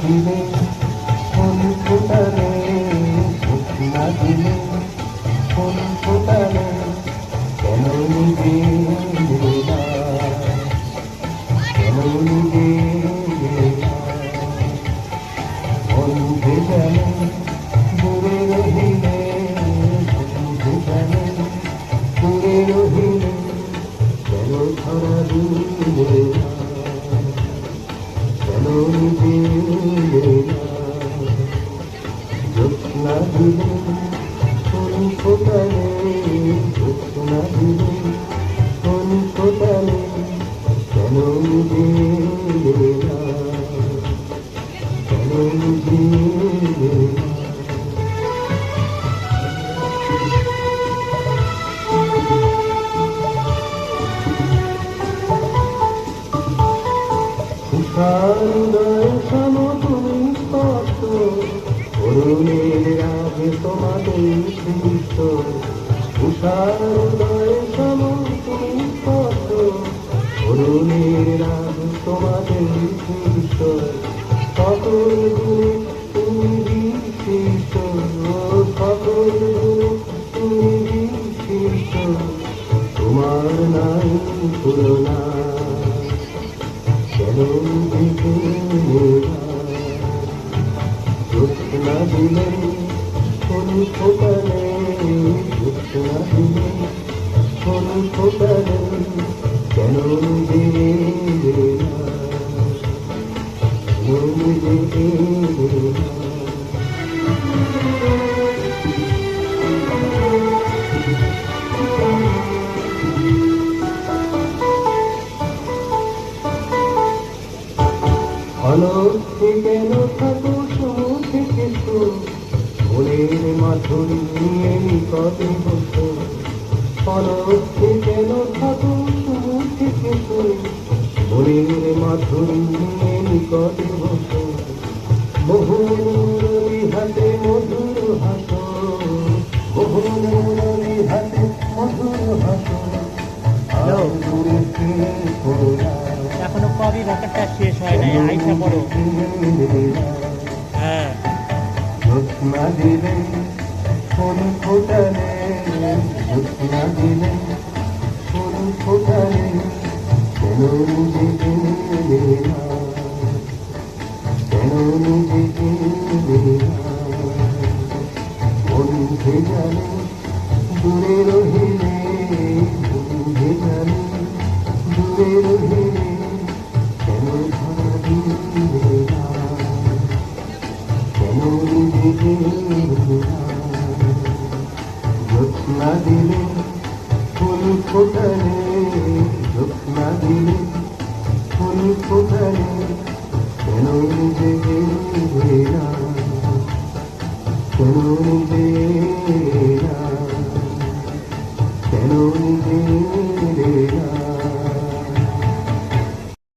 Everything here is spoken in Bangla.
দিলে ফুল ফোটালে না দিলে ফুল ফুটালে কেন নিজে জ্যোৎস্না দিলে ফোটালে কেন এলে না কেন নিজে না রাগে তোমাদের উষারুদয় সম তুমি স্পষ্ট অরুণের রাগ তোমাদের সৃষ্ট সকল গুণে তুমি বিশিষ্ট সকল গুণে তুমি বিশিষ্ট তোমার নাই তুলনা কেন দিতে জ্যোৎস্না দিলে কেন না কেন অলক্ষে কেন মাধুরী নিয়ে নিকটে বসো অলক্ষে কেন থাকো সমুখে কিছু মনের মাধুরী নিয়ে নিকটে মোহন মুরলি হাতে মধুর হাসো মুরলি হাতে মধুর হাসো। এখনও কবি ব্যাপারটা শেষ হয় নাই আইসা বড় হ্যাঁ। ফুল ফোটালে জ্যোৎস্না দিলে ফুল ফোটালে, কেন নিজে এলে না কেন নিজে এলে না বন্ধে জানে দূরে রহিলে বন্ধে জানে দূরে রহিলে কেন ধরা দিলে কেন না দিলে ফুল ফোটালে চোখ না দিলে ফুল ফোটালে, কেন নিজেকে ঘেরা কেন নিজে কেন নিজে